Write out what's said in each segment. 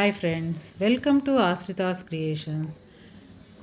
Hi friends welcome to Ashritha's creations.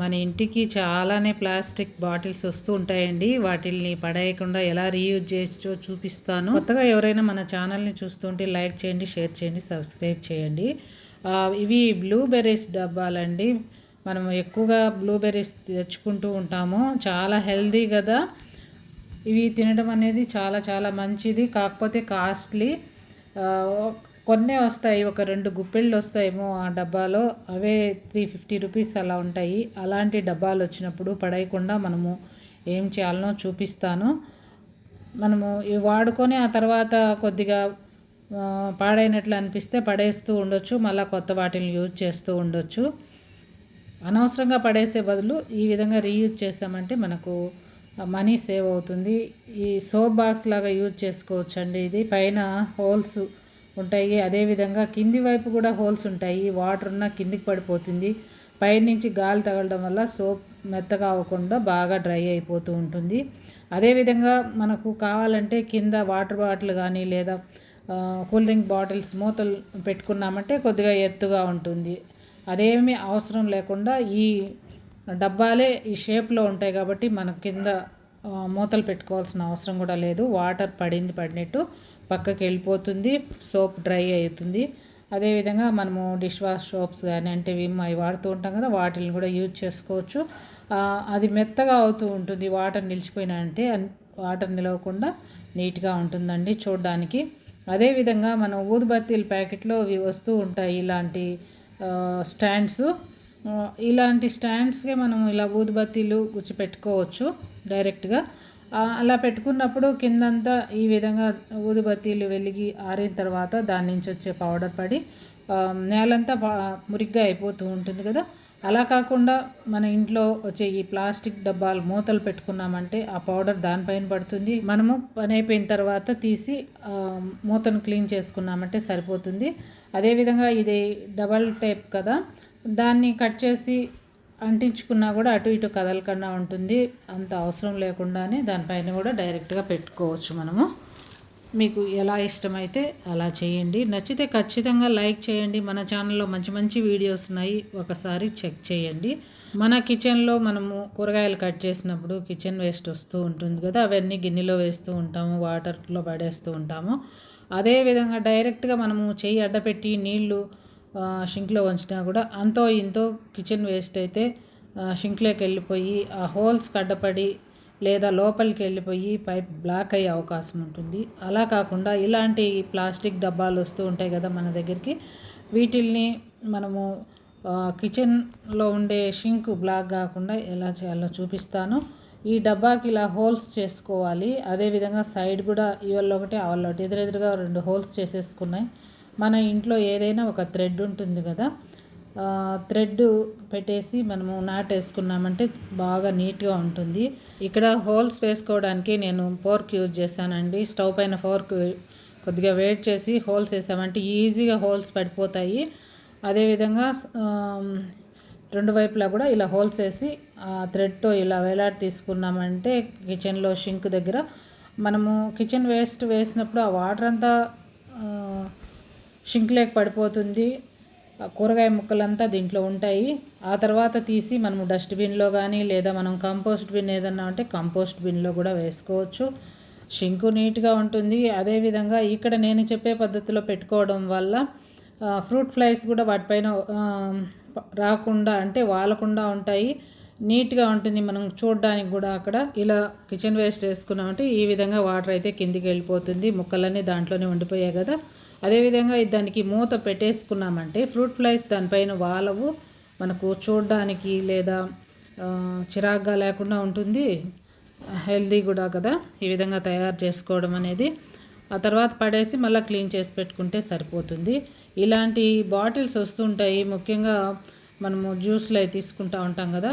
మన ఇంటికి చాలానే ప్లాస్టిక్ బాటిల్స్ వస్తూ ఉంటాయండి. వాటిల్ని పడేయకుండా ఎలా రీయూజ్ చేయొచ్చో చూపిస్తాను. కొత్తగా ఎవరైనా మన ఛానల్ని చూస్తుంటే లైక్ చేయండి షేర్ చేయండి సబ్స్క్రైబ్ చేయండి. ఇవి బ్లూబెర్రీస్ డబ్బాలండి. మనం ఎక్కువగా బ్లూబెర్రీస్ తెచ్చుకుంటూ ఉంటాము. చాలా హెల్దీ కదా. ఇవి తినడం అనేది చాలా చాలా మంచిది. కాకపోతే కాస్ట్లీ. కొన్నే వస్తాయి ఒక రెండు గుప్పెళ్ళు వస్తాయేమో ఆ డబ్బాలో. అవే త్రీ ఫిఫ్టీ రూపీస్ అలా ఉంటాయి. అలాంటి డబ్బాలు వచ్చినప్పుడు పడేయకుండా మనము ఏం చేయాలనో చూపిస్తాను. మనము ఇవి వాడుకొని ఆ తర్వాత కొద్దిగా పాడైనట్లు అనిపిస్తే పడేస్తూ ఉండొచ్చు. మళ్ళీ కొత్త వాటిని యూజ్ చేస్తూ ఉండొచ్చు. అనవసరంగా పడేసే బదులు ఈ విధంగా రీయూజ్ చేసామంటే మనకు మనీ సేవ్ అవుతుంది. ఈ సోప్ బాక్స్ లాగా యూజ్ చేసుకోవచ్చండి ఇది. పైన హోల్స్ ఉంటాయి. అదేవిధంగా కింది వైపు కూడా హోల్స్ ఉంటాయి. వాటర్ ఉన్న కిందికి పడిపోతుంది. పైనుంచి గాలి తగలడం వల్ల సోప్ మెత్తగా అవ్వకుండా బాగా డ్రై అయిపోతూ ఉంటుంది. అదేవిధంగా మనకు కావాలంటే కింద వాటర్ బాటిల్ కానీ లేదా కూల్ డ్రింక్ బాటిల్స్ మూతలు పెట్టుకున్నామంటే కొద్దిగా ఎత్తుగా ఉంటుంది. అదేమీ అవసరం లేకుండా ఈ డబ్బాలే ఈ షేప్లో ఉంటాయి కాబట్టి మన కింద మూతలు పెట్టుకోవాల్సిన అవసరం కూడా లేదు. వాటర్ పడింది పడినట్టు పక్కకి వెళ్ళిపోతుంది సోప్ డ్రై అవుతుంది. అదేవిధంగా మనము డిష్ వాష్ సోప్స్ కానీ అంటే విమ్ అవి వాడుతూ ఉంటాం కదా వాటిని కూడా యూజ్ చేసుకోవచ్చు. అది మెత్తగా అవుతూ ఉంటుంది. వాటర్ నిలిచిపోయినా అంటే వాటర్ నిలవకుండా నీట్గా ఉంటుందండి చూడడానికి. అదేవిధంగా మనం ఊదుబత్తీల ప్యాకెట్లో ఇవి వస్తూ ఉంటాయి ఇలాంటి స్టాండ్స్. ఇలాంటి స్టాండ్స్కే మనం ఇలా ఊదుబత్తీలు గుచ్చిపెట్టుకోవచ్చు డైరెక్ట్గా. అలా పెట్టుకున్నప్పుడు కిందంతా ఈ విధంగా ఊదుబత్తీలు వెలిగి ఆరిన తర్వాత దాని నుంచి వచ్చే పౌడర్ పడి నేలంతా మురిగ్గా అయిపోతూ ఉంటుంది కదా. అలా కాకుండా మన ఇంట్లో వచ్చే ఈ ప్లాస్టిక్ డబ్బాలు మూతలు పెట్టుకున్నామంటే ఆ పౌడర్ దానిపైన పడుతుంది. మనము పని అయిపోయిన తర్వాత తీసి మూతను క్లీన్ చేసుకున్నామంటే సరిపోతుంది. అదేవిధంగా ఇది డబల్ టైప్ కదా దాన్ని కట్ చేసి అంటించుకున్నా కూడా అటు ఇటు కదలకుండా ఉంటుంది. అంత అవసరం లేకుండానే దానిపైన కూడా డైరెక్ట్గా పెట్టుకోవచ్చు మనము. మీకు ఎలా ఇష్టమైతే అలా చేయండి. నచ్చితే ఖచ్చితంగా లైక్ చేయండి. మన ఛానల్లో మంచి మంచి వీడియోస్ ఉన్నాయి. ఒకసారి చెక్ చేయండి. మన కిచెన్లో మనము కూరగాయలు కట్ చేసినప్పుడు కిచెన్ వేస్ట్ వస్తూ ఉంటుంది కదా. అవన్నీ గిన్నెలో వేస్తూ ఉంటాము. వాటర్లో పడేస్తూ ఉంటాము. అదే విధంగా డైరెక్ట్గా మనము చెయ్యి అడ్డపెట్టి నీళ్ళు షింక్లో ఉంచినా కూడా అంతో ఇంతో కిచెన్ వేస్ట్ అయితే షింక్లోకి వెళ్ళిపోయి ఆ హోల్స్ కడ్డపడి లేదా లోపలికి వెళ్ళిపోయి పైప్ బ్లాక్ అయ్యే అవకాశం ఉంటుంది. అలా కాకుండా ఇలాంటి ప్లాస్టిక్ డబ్బాలు వస్తూ ఉంటాయి కదా మన దగ్గరికి వీటిల్ని మనము కిచెన్లో ఉండే షింక్ బ్లాక్ కాకుండా ఎలా చేయాలో చూపిస్తాను. ఈ డబ్బాకి ఇలా హోల్స్ చేసుకోవాలి. అదేవిధంగా సైడ్ కూడా ఇవాళ ఒకటి ఆవల్ల ఒకటి ఎదురెదురుగా రెండు హోల్స్ చేసేసుకున్నాయి. మన ఇంట్లో ఏదైనా ఒక థ్రెడ్ ఉంటుంది కదా థ్రెడ్ పెట్టేసి మనము నాటేసుకున్నామంటే బాగా నీట్గా ఉంటుంది. ఇక్కడ హోల్స్ వేసుకోవడానికి నేను ఫోర్క్ యూజ్ చేశానండి. స్టవ్ పైన ఫోర్క్ కొద్దిగా వేట్ చేసి హోల్స్ వేసామంటే ఈజీగా హోల్స్ పడిపోతాయి. అదేవిధంగా రెండు వైపులా కూడా ఇలా హోల్స్ వేసి ఆ థ్రెడ్తో ఇలా వేలాడి తీసుకున్నామంటే కిచెన్లో షింక్ దగ్గర మనము కిచెన్ వేస్ట్ వేసినప్పుడు ఆ వాటర్ అంతా షింక్లోకి పడిపోతుంది. కూరగాయ ముక్కలంతా దీంట్లో ఉంటాయి. ఆ తర్వాత తీసి మనము డస్ట్బిన్లో కానీ లేదా మనం కంపోస్ట్ బిన్ ఏదన్నా ఉంటే కంపోస్ట్ బిన్లో కూడా వేసుకోవచ్చు. షింకు నీట్గా ఉంటుంది. అదేవిధంగా ఇక్కడ నేను చెప్పే పద్ధతిలో పెట్టుకోవడం వల్ల ఫ్రూట్ ఫ్లైస్ కూడా వాటిపైన రాకుండా అంటే వాలకుండా ఉంటాయి. నీట్గా ఉంటుంది. మనం చూడడానికి కూడా అక్కడ ఇలా కిచెన్ వేస్ట్ వేసుకున్నామంటే ఈ విధంగా వాటర్ అయితే కిందికి వెళ్ళిపోతుంది. ముక్కలన్నీ దాంట్లోనే ఉండిపోయాయి కదా. అదేవిధంగా దానికి మూత పెట్టేసుకున్నామంటే ఫ్రూట్ ఫ్లైస్ దానిపైన వాలవు మనకు చూడడానికి లేదా చిరాగ్గా లేకుండా ఉంటుంది. హెల్దీ కూడా కదా. ఈ విధంగా తయారు చేసుకోవడం అనేది. ఆ తర్వాత పడేసి మళ్ళీ క్లీన్ చేసి పెట్టుకుంటే సరిపోతుంది. ఇలాంటి బాటిల్స్ వస్తుంటాయి. ముఖ్యంగా మనము జ్యూస్లు అవి తీసుకుంటూ ఉంటాం కదా.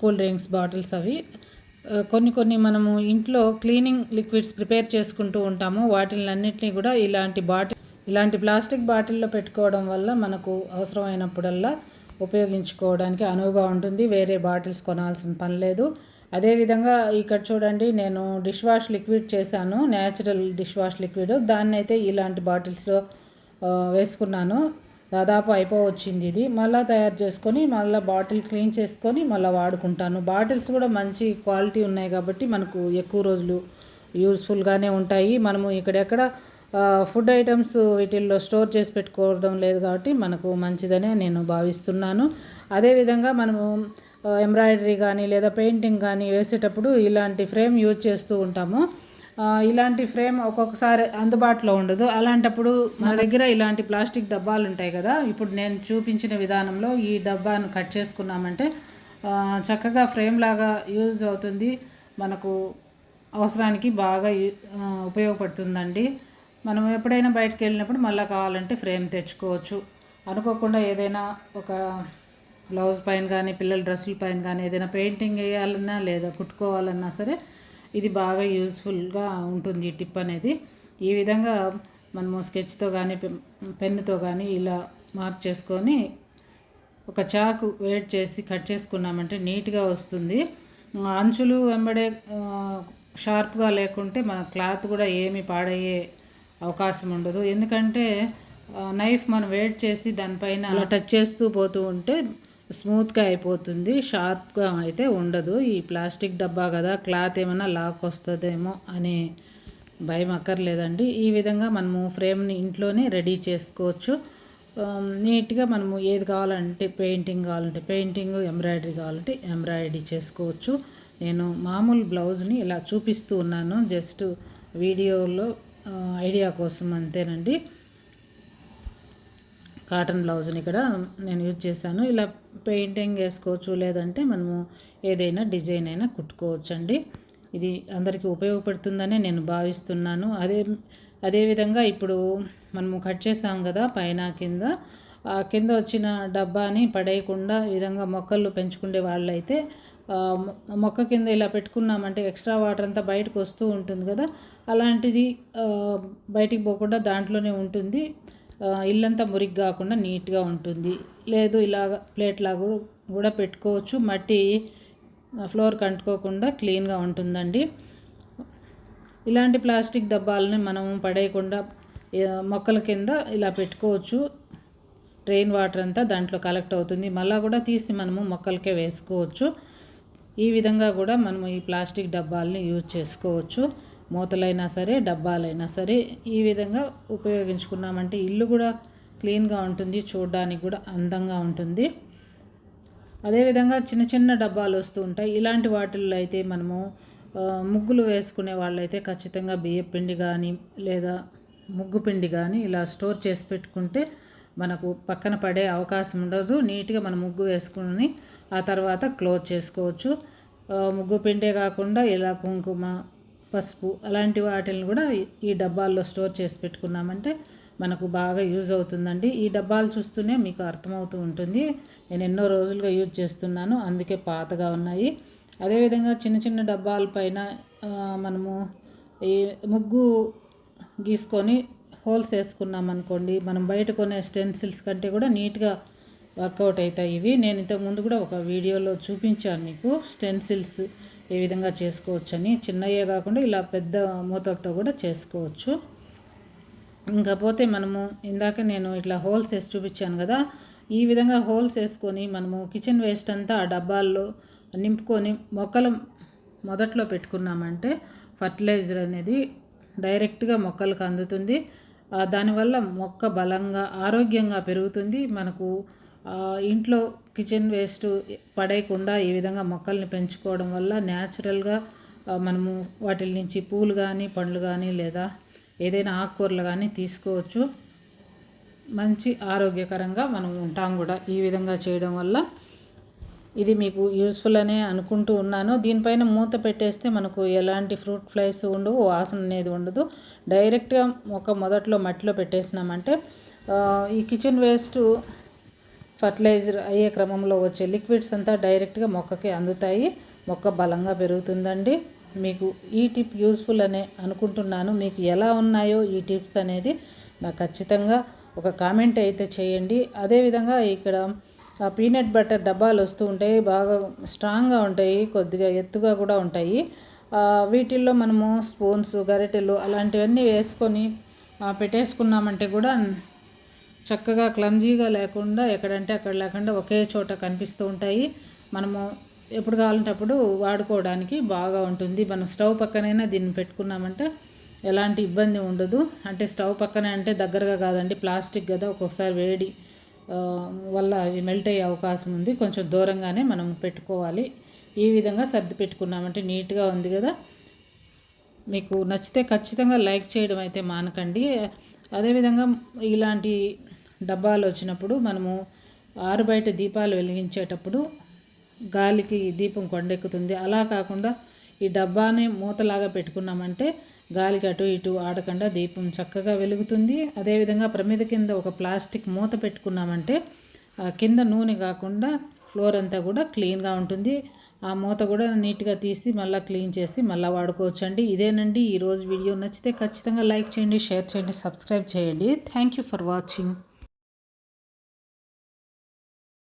కూల్ డ్రింక్స్ బాటిల్స్ అవి. కొన్ని కొన్ని మనము ఇంట్లో క్లీనింగ్ లిక్విడ్స్ ప్రిపేర్ చేసుకుంటూ ఉంటాము. వాటిలన్నింటినీ కూడా ఇలాంటి బాటిల్ ఇలాంటి ప్లాస్టిక్ బాటిల్లో పెట్టుకోవడం వల్ల మనకు అవసరమైనప్పుడల్లా ఉపయోగించుకోవడానికి అనువుగా ఉంటుంది. వేరే బాటిల్స్ కొనాల్సిన పని లేదు. అదేవిధంగా ఇక్కడ చూడండి నేను డిష్ వాష్ లిక్విడ్ చేశాను. Natural dish wash liquid. దాన్ని అయితే ఇలాంటి బాటిల్స్లో వేసుకున్నాను. దాదాపు అయిపోవచ్చింది ఇది. మళ్ళీ తయారు చేసుకొని మళ్ళీ బాటిల్ క్లీన్ చేసుకొని మళ్ళీ వాడుకుంటాను. బాటిల్స్ కూడా మంచి క్వాలిటీ ఉన్నాయి కాబట్టి మనకు ఎక్కువ రోజులు యూస్ఫుల్గానే ఉంటాయి. మనము ఇక్కడెక్కడ ఫుడ్ ఐటమ్స్ వీటిల్లో స్టోర్ చేసి పెట్టుకోవడం లేదు కాబట్టి మనకు మంచిదనే నేను భావిస్తున్నాను. అదేవిధంగా మనము ఎంబ్రాయిడరీ కానీ లేదా పెయింటింగ్ కానీ వేసేటప్పుడు ఇలాంటి ఫ్రేమ్ యూజ్ చేస్తూ ఉంటాము. ఇలాంటి ఫ్రేమ్ ఒక్కొక్కసారి అందుబాటులో ఉండదు. అలాంటప్పుడు మన దగ్గర ఇలాంటి ప్లాస్టిక్ డబ్బాలు ఉంటాయి కదా. ఇప్పుడు నేను చూపించిన విధానంలో ఈ డబ్బాను కట్ చేసుకున్నామంటే చక్కగా ఫ్రేమ్ లాగా యూజ్ అవుతుంది. మనకు అవసరానికి బాగా ఉపయోగపడుతుందండి. మనం ఎప్పుడైనా బయటకు వెళ్ళినప్పుడు మళ్ళీ కావాలంటే ఫ్రేమ్ తెచ్చుకోవచ్చు. అనుకోకుండా ఏదైనా ఒక బ్లౌజ్ పైన కానీ పిల్లల డ్రెస్సుల పైన కానీ ఏదైనా పెయింటింగ్ వేయాలన్నా లేదా కుట్టుకోవాలన్నా సరే ఇది బాగా యూస్ఫుల్గా ఉంటుంది ఈ టిప్ అనేది. ఈ విధంగా మనము స్కెచ్తో కానీ పెన్- పెన్నుతో కానీ ఇలా మార్క్ చేసుకొని ఒక చాకు వేట్ చేసి కట్ చేసుకున్నామంటే నీట్గా వస్తుంది. అంచులు వెంబడే షార్ప్గా లేకుంటే మన క్లాత్ కూడా ఏమి పాడయ్యే అవకాశం ఉండదు. ఎందుకంటే నైఫ్ మనం వేట్ చేసి దానిపైన అలా టచ్ చేస్తూ పోతూ ఉంటే స్మూత్గా అయిపోతుంది షార్ప్గా అయితే ఉండదు. ఈ ప్లాస్టిక్ డబ్బా కదా క్లాత్ ఏమైనా లాక్ వస్తుందేమో అనే భయం అక్కర్లేదండి. ఈ విధంగా మనము ఫ్రేమ్ని ఇంట్లోనే రెడీ చేసుకోవచ్చు. నీట్గా మనము ఏది కావాలంటే పెయింటింగ్ కావాలంటే పెయింటింగ్ ఎంబ్రాయిడరీ కావాలంటే ఎంబ్రాయిడరీ చేసుకోవచ్చు. నేను మామూలు బ్లౌజ్ని ఇలా చూపిస్తూ ఉన్నాను. జస్ట్ వీడియోలో ఐడియా కోసం అంతేనండి. కాటన్ బ్లౌజ్ని ఇక్కడ నేను యూజ్ చేశాను. ఇలా పెయింటింగ్ వేసుకోవచ్చు లేదంటే మనము ఏదైనా డిజైన్ అయినా కుట్టుకోవచ్చు అండి ఇది అందరికీ ఉపయోగపడుతుందనే నేను భావిస్తున్నాను. అదే అదేవిధంగా ఇప్పుడు మనము కట్ చేసాం కదా పైన కింద ఆ కింద వచ్చిన డబ్బాని పడేయకుండా విధంగా మొక్కలు పెంచుకునే వాళ్ళైతే మొక్క కింద ఇలా పెట్టుకున్నామంటే ఎక్స్ట్రా వాటర్ అంతా బయటకు వస్తూ ఉంటుంది కదా. అలాంటిది బయటికి పోకుండా దాంట్లోనే ఉంటుంది. ఇల్లంతా మురికి కాకుండా నీట్గా ఉంటుంది. లేదు ఇలాగ ప్లేట్ లాగా కూడా పెట్టుకోవచ్చు. మట్టి ఫ్లోర్ కంటుకోకుండా క్లీన్గా ఉంటుందండి. ఇలాంటి ప్లాస్టిక్ డబ్బాలని మనం పడేయకుండా మొక్కల కింద ఇలా పెట్టుకోవచ్చు. రెయిన్ వాటర్ అంతా దాంట్లో కలెక్ట్ అవుతుంది. మళ్ళీ కూడా తీసి మనము మొక్కలకే వేసుకోవచ్చు. ఈ విధంగా కూడా మనము ఈ ప్లాస్టిక్ డబ్బాలని యూజ్ చేసుకోవచ్చు. మూతలైనా సరే డబ్బాలైనా సరే ఈ విధంగా ఉపయోగించుకున్నామంటే ఇల్లు కూడా క్లీన్గా ఉంటుంది చూడడానికి కూడా అందంగా ఉంటుంది. అదేవిధంగా చిన్న చిన్న డబ్బాలు వస్తూ ఉంటాయి. ఇలాంటి వాటిల్లో అయితే మనము ముగ్గులు వేసుకునే వాళ్ళైతే ఖచ్చితంగా బియ్యపిండి పిండి కానీ లేదా ముగ్గు పిండి కానీ ఇలా స్టోర్ చేసి పెట్టుకుంటే మనకు పక్కన పడే అవకాశం ఉండదు. నీట్గా మనం ముగ్గు వేసుకుని ఆ తర్వాత క్లోజ్ చేసుకోవచ్చు. ముగ్గు పిండే కాకుండా ఇలా కుంకుమ పసుపు అలాంటి వాటిని కూడా ఈ- డబ్బాల్లో స్టోర్ చేసి పెట్టుకున్నామంటే మనకు బాగా యూజ్ అవుతుందండి. ఈ డబ్బాలు చూస్తూనే మీకు అర్థమవుతూ ఉంటుంది. నేను ఎన్నో రోజులుగా యూజ్ చేస్తున్నాను. అందుకే పాతగా ఉన్నాయి. అదేవిధంగా చిన్న చిన్న డబ్బాల పైన మనము ఈ ముగ్గు గీసుకొని హోల్స్ వేసుకున్నాం అనుకోండి మనం బయట కొనే స్టెన్సిల్స్ కంటే కూడా నీట్గా వర్కౌట్ అవుతాయి ఇవి. నేను ఇంతకు ముందు కూడా ఒక వీడియోలో చూపించాను మీకు స్టెన్సిల్స్ ఏ విధంగా చేసుకోవచ్చని చిన్నయే కాకుండా ఇలా పెద్ద మూతలతో కూడా చేసుకోవచ్చు. ఇంకపోతే మనము ఇందాక నేను ఇట్లా హోల్స్ వేసి చూపించాను కదా ఈ విధంగా హోల్స్ వేసుకొని మనము కిచెన్ వేస్ట్ అంతా ఆ డబ్బాల్లో నింపుకొని మొక్కలు మొదట్లో పెట్టుకున్నామంటే ఫర్టిలైజర్ అనేది డైరెక్ట్గా మొక్కలకు అందుతుంది. దానివల్ల మొక్క బలంగా ఆరోగ్యంగా పెరుగుతుంది. మనకు ఇంట్లో కిచెన్ వేస్ట్ పడేయకుండా ఈ విధంగా మొక్కల్ని పెంచుకోవడం వల్ల న్యాచురల్గా మనము వాటి నుంచి పూలు కానీ పండ్లు కానీ లేదా ఏదైనా ఆకుకూరలు కానీ తీసుకోవచ్చు. మంచి ఆరోగ్యకరంగా మనం ఉంటాం కూడా ఈ విధంగా చేయడం వల్ల. ఇది మీకు యూస్ఫుల్ అనే అనుకుంటూ ఉన్నాను. దీనిపైన మూత పెట్టేస్తే మనకు ఎలాంటి ఫ్రూట్ ఫ్లైస్ ఉండవు వాసన అనేది ఉండదు. డైరెక్ట్గా ఒక మొదట్లో మట్టిలో పెట్టేసినామంటే ఈ కిచెన్ వేస్ట్ ఫర్టిలైజర్ అయ్యే క్రమంలో వచ్చే లిక్విడ్స్ అంతా డైరెక్ట్గా మొక్కకి అందుతాయి. మొక్క బలంగా పెరుగుతుందండి. మీకు ఈ టిప్ యూస్ఫుల్ అనే అనుకుంటున్నాను. మీకు ఎలా ఉన్నాయో ఈ టిప్స్ అనేది నాకు ఖచ్చితంగా ఒక కామెంట్ అయితే చేయండి. అదేవిధంగా ఇక్కడ పీనట్ బటర్ డబ్బాలు వస్తూ ఉంటాయి. బాగా స్ట్రాంగ్గా ఉంటాయి. కొద్దిగా ఎత్తుగా కూడా ఉంటాయి. వీటిల్లో మనము స్పూన్స్ గరిటెలు అలాంటివన్నీ వేసుకొని పెట్టేసుకున్నామంటే కూడా చక్కగా క్లమ్జీగా లేకుండా ఎక్కడంటే అక్కడ లేకుండా ఒకే చోట కనిపిస్తూ ఉంటాయి. మనము ఎప్పుడు కావాలంటే అప్పుడు వాడుకోవడానికి బాగా ఉంటుంది. మనం స్టవ్ పక్కనైనా దీన్ని పెట్టుకున్నామంటే ఎలాంటి ఇబ్బంది ఉండదు. అంటే స్టవ్ పక్కనే అంటే దగ్గరగా కాదండి ప్లాస్టిక్ కదా ఒక్కొక్కసారి వేడి వల్ల అవి మెల్ట్ అయ్యే అవకాశం ఉంది. కొంచెం దూరంగానే మనం పెట్టుకోవాలి. ఈ విధంగా సర్ది పెట్టుకున్నామంటే నీట్గా ఉంది కదా మీకు నచ్చితే ఖచ్చితంగా లైక్ చేయడం అయితే మానకండి. అదేవిధంగా ఇలాంటి డబ్బాలు వచ్చినప్పుడు మనము ఆరు బయట దీపాలు వెలిగించేటప్పుడు గాలికి దీపం కొండెక్కుతుంది. అలా కాకుండా ఈ డబ్బాని మూతలాగా పెట్టుకున్నామంటే గాలికి అటు ఇటు ఆడకుండా దీపం చక్కగా వెలుగుతుంది. అదేవిధంగా ప్రమిద కింద ఒక ప్లాస్టిక్ మూత పెట్టుకున్నామంటే ఆ కింద నూనె కాకుండా ఫ్లోర్ అంతా కూడా క్లీన్గా ఉంటుంది. ఆ మూత కూడా నీట్గా తీసి మళ్ళీ క్లీన్ చేసి మళ్ళీ వాడుకోవచ్చు అండి ఇదేనండి ఈరోజు వీడియో నచ్చితే ఖచ్చితంగా లైక్ చేయండి షేర్ చేయండి సబ్స్క్రైబ్ చేయండి. Thank you for watching.